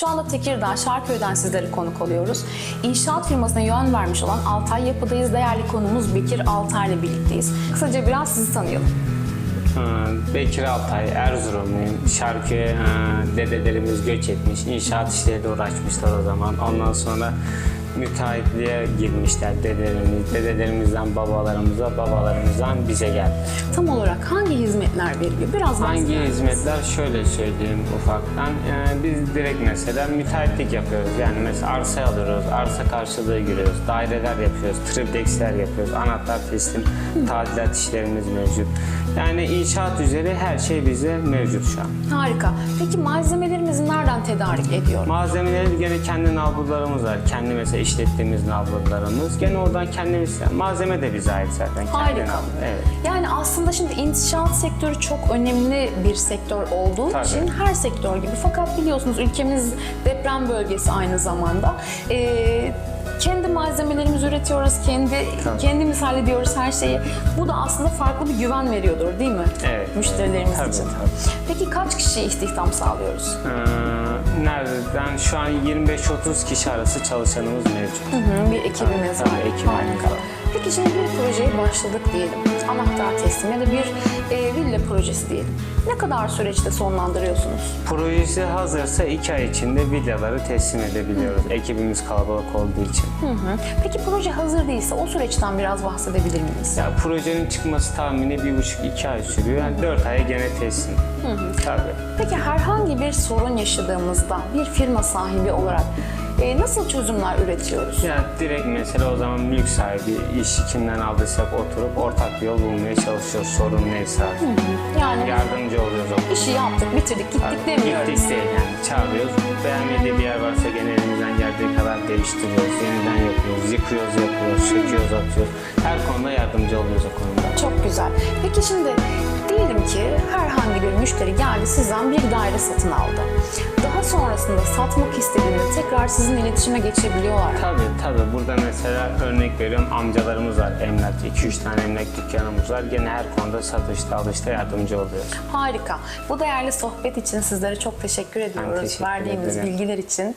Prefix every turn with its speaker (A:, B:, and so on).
A: Şu anda Tekirdağ, Şarköy'den sizlere konuk oluyoruz. İnşaat firmasına yön vermiş olan Altay Yapı'dayız. Değerli konumuz Bekir Altay birlikteyiz. Kısaca biraz sizi tanıyalım.
B: Ee, Bekir Altay, Erzurumluyum. Şarkıya e, dedelerimiz göç etmiş. İnşaat işleriyle uğraşmışlar o zaman. Ondan sonra müteahhitliğe girmişler dedelerimiz. Dedelerimizden babalarımıza, babalarımızdan bize geldi.
A: Tam olarak hangi hizmetler veriliyor? Biraz
B: Hangi hizmetler şöyle söyleyeyim ufaktan. Ee, biz direkt mesela müteahhitlik yapıyoruz. Yani mesela arsa alıyoruz, arsa karşılığı giriyoruz, daireler yapıyoruz, tripleksler yapıyoruz, anahtar teslim, tadilat işlerimiz mevcut. Yani inşaat üzeri her şey bize mevcut şu an.
A: Harika. Peki malzemelerimizi nereden tedarik ediyor?
B: Malzemeleri gene kendi nalburlarımız var. Kendi mesela işlettiğimiz nalburlarımız. Gene oradan kendimiz, malzeme de bize ait zaten.
A: Harika.
B: Evet.
A: Yani aslında şimdi inşaat sektörü çok önemli bir sektör olduğu
B: Tabii.
A: için her sektör gibi. Fakat biliyorsunuz ülkemiz deprem bölgesi aynı zamanda. Ee, kendi malzemelerimizi üretiyoruz, kendi
B: Tabii.
A: kendimiz hallediyoruz her şeyi. Bu da aslında farklı bir güven veriyordur değil mi?
B: Evet.
A: Müşterilerimiz
B: Tabii,
A: için.
B: tabii.
A: Peki kaç kişiye istihdam sağlıyoruz?
B: Ee, nereden? Şu an 25-30 kişi arası çalışanımız mevcut.
A: Hı hı, bir ekibimiz
B: Tabii,
A: var.
B: ekibimiz
A: Harika.
B: var.
A: Peki şimdi bir projeye başladık diyelim. Anahtar teslim ya da bir e, villa projesi diyelim. Ne kadar süreçte sonlandırıyorsunuz?
B: Projesi hazırsa 2 ay içinde villaları teslim edebiliyoruz. Ekibimiz kalabalık olduğu için.
A: Hı hı. Peki proje hazır değilse o süreçten biraz bahsedebilir miyiz?
B: Ya projenin çıkması tahmini 1,5-2 ay sürüyor. Yani 4 aya gene teslim. Tabii.
A: Peki herhangi bir sorun yaşadığımızda bir firma sahibi olarak e, nasıl çözümler üretiyoruz?
B: Ya direkt mesela o zaman mülk sahibi işi kimden aldıysak oturup ortak bir yol bulmaya çalışıyoruz sorun neyse artık.
A: Yani
B: Yardımcı oluyoruz o
A: işi yaptık, bitirdik, gittik demiyoruz.
B: Gittik değil yani çağırıyoruz. Beğenmediği bir yer varsa gene elimizden geldiği kadar değiştiriyoruz. Yeniden yapıyoruz, yıkıyoruz, yapıyoruz, söküyoruz, atıyoruz. Her konuda yardımcı oluyoruz o konuda.
A: Çok güzel. Peki şimdi diyelim ki herhangi bir müşteri geldi sizden bir daire satın aldı. Daha sonrasında satmak istediğinde tekrar sizinle iletişime geçebiliyorlar.
B: Tabii tabii. Burada mesela örnek veriyorum amcalarımız var emlak. 2-3 tane emlak dükkanımız var. Gene her konuda satışta alışta yardımcı oluyoruz.
A: Harika. Bu değerli sohbet için sizlere çok teşekkür ediyoruz.
B: teşekkür
A: Verdiğimiz
B: ederim.
A: bilgiler için.